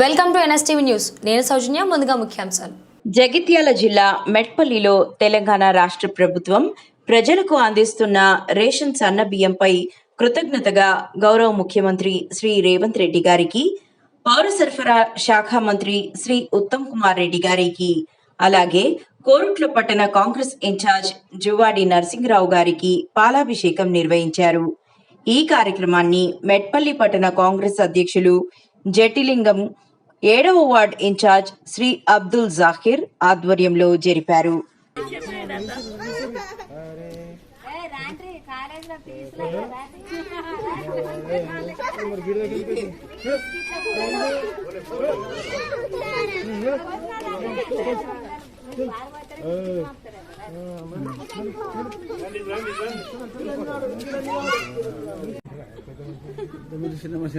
Welcome to NSTV news. నేను సౌజన్య ముందుగా ముఖ్యాంశాలు. జగిత్యాల జిల్లా మెట్పల్లిలో తెలంగాణ రాష్ట్ర ప్రభుత్వం ప్రజలకు అందిస్తున్న రేషన్ సన్న బియ్యంపై కృతజ్ఞతగా గౌరవ ముఖ్యమంత్రి శ్రీ రేవంత్ రెడ్డి గారికి పౌర సరఫరా శాఖ మంత్రి శ్రీ ఉత్తమ్ కుమార్ రెడ్డి గారికి అలాగే కోరుట్ల పట్టణ కాంగ్రెస్ ఇన్ఛార్జ్ జువాడి నరసింహరావు గారికి పాలాభిషేకం నిర్వహించారు. ఈ కార్యక్రమాన్ని మెట్పల్లి పట్టణ కాంగ్రెస్ అధ్యక్షులు జటిలింగం ఏడవ ward in charge Shri Abdul Zakir ఆధ్వర్యంలో జరిపారు. చిన్న మనిషి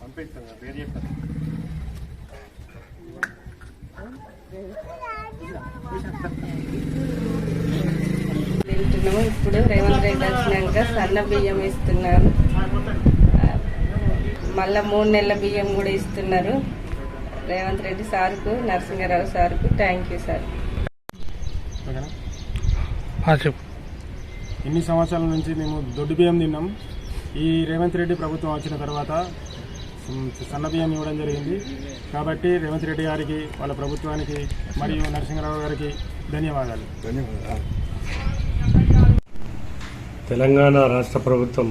పంపిస్తాను పేరు చెప్తాను ఇప్పుడు రేవంత్ రెడ్డి వచ్చినాక సన్న బియ్యం ఇస్తున్నారు. మళ్ళా మూడు నెలల బియ్యం కూడా ఇస్తున్నారు. రేవంత్ రెడ్డి సార్కు నరసింహారావు సార్కు థ్యాంక్ యూ సార్. చెప్పు. ఇన్ని సంవత్సరాల నుంచి మేము దొడ్డు బియ్యం తిన్నాం. ఈ రేవంత్ రెడ్డి ప్రభుత్వం వచ్చిన తర్వాత సన్న బియ్యం ఇవ్వడం జరిగింది. కాబట్టి రేవంత్ రెడ్డి గారికి వాళ్ళ ప్రభుత్వానికి మరియు నరసింహరావు గారికి ధన్యవాదాలు. తెలంగాణ రాష్ట్ర ప్రభుత్వం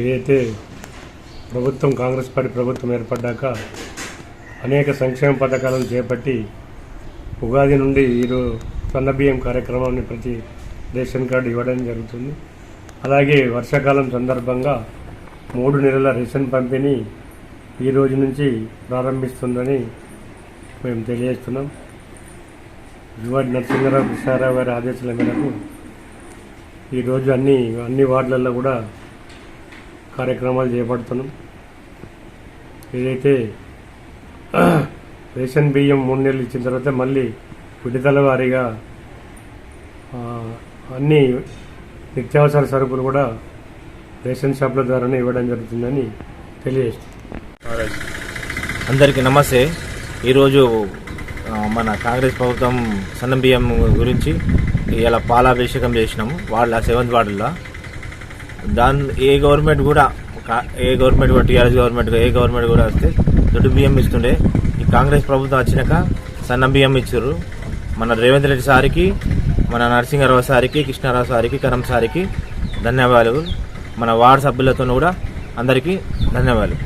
ఏదైతే ప్రభుత్వం కాంగ్రెస్ పార్టీ ప్రభుత్వం ఏర్పడ్డాక అనేక సంక్షేమ పథకాలను చేపట్టి ఉగాది నుండి ఈరోజు సన్నబియ్యం కార్యక్రమాన్ని ప్రతి రేషన్ కార్డు ఇవ్వడం జరుగుతుంది. అలాగే వర్షాకాలం సందర్భంగా మూడు నెలల రేషన్ పంపిణీ ఈ రోజు నుంచి ప్రారంభిస్తుందని మేము తెలియజేస్తున్నాం. యువటి నరసింహరావు కృష్ణారావు గారి ఆదేశాల మేరకు ఈరోజు అన్ని అన్ని వార్డులలో కూడా కార్యక్రమాలు చేపడుతున్నాం. ఏదైతే రేషన్ బియ్యం మూడు నెలలు ఇచ్చిన తర్వాత మళ్ళీ విడుదల వారీగా అన్ని నిత్యావసర సరుకులు కూడా రేషన్ షాపుల ద్వారానే ఇవ్వడం జరుగుతుందని తెలియజేస్తున్నాం. అందరికీ నమస్తే. ఈరోజు మన కాంగ్రెస్ ప్రభుత్వం సన్నం బియ్యం గురించి ఇలా పాలాభిషేకం చేసినాము. వాళ్ళ సెవెంత్ వార్డులో. దాని ఏ గవర్నమెంట్ కూడా ఏ గవర్నమెంట్ కూడా టీఆర్ఎస్ గవర్నమెంట్ ఏ గవర్నమెంట్ కూడా వస్తే దొడ్డు బియ్యం ఇస్తుండే. ఈ కాంగ్రెస్ ప్రభుత్వం వచ్చినాక సన్న బియ్యం ఇచ్చారు మన రేవంత్ రెడ్డి సారికి మన నరసింహారావు సారికి కృష్ణారావు సారికి కరం సారికి ధన్యవాదాలు. మన వార్డు సభ్యులతో కూడా అందరికీ ధన్యవాదాలు.